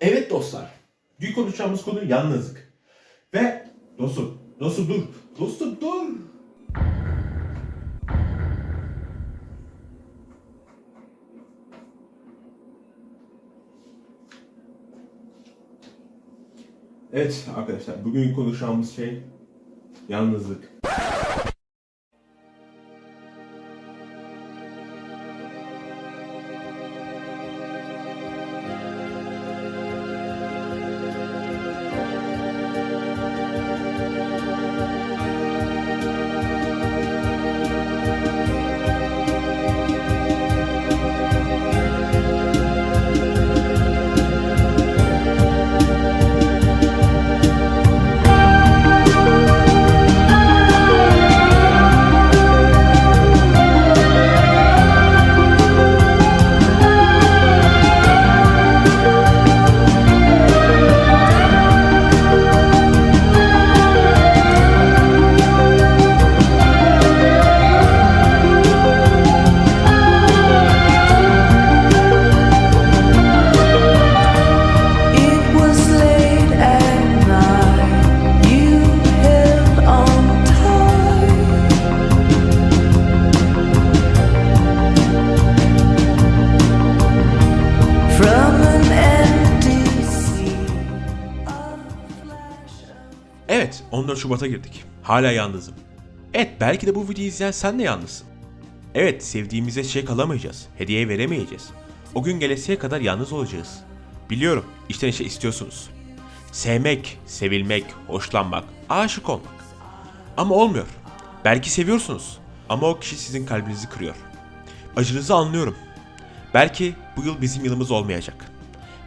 Evet dostlar. Bugün konuşacağımız konu yalnızlık. Ve dostum, dostum dur. Dostum dur. Evet arkadaşlar bugün konuşacağımız şey yalnızlık. Evet 14 Şubat'a girdik. Hala yalnızım. Evet belki de bu videoyu izleyen sen de yalnızsın. Evet sevdiğimize çiçek alamayacağız. Hediye veremeyeceğiz. O gün gelesiye kadar yalnız olacağız. Biliyorum içten içe istiyorsunuz. Sevmek, sevilmek, hoşlanmak, aşık olmak. Ama olmuyor. Belki seviyorsunuz ama o kişi sizin kalbinizi kırıyor. Acınızı anlıyorum. Belki bu yıl bizim yılımız olmayacak.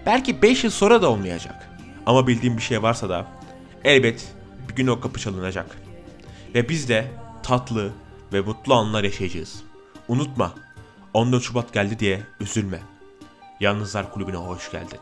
Belki 5 yıl sonra da olmayacak. Ama bildiğim bir şey varsa da elbet gün o kapı çalınacak. Ve biz de tatlı ve mutlu anlar yaşayacağız. Unutma 14 Şubat geldi diye üzülme. Yalnızlar Kulübü'ne hoş geldin.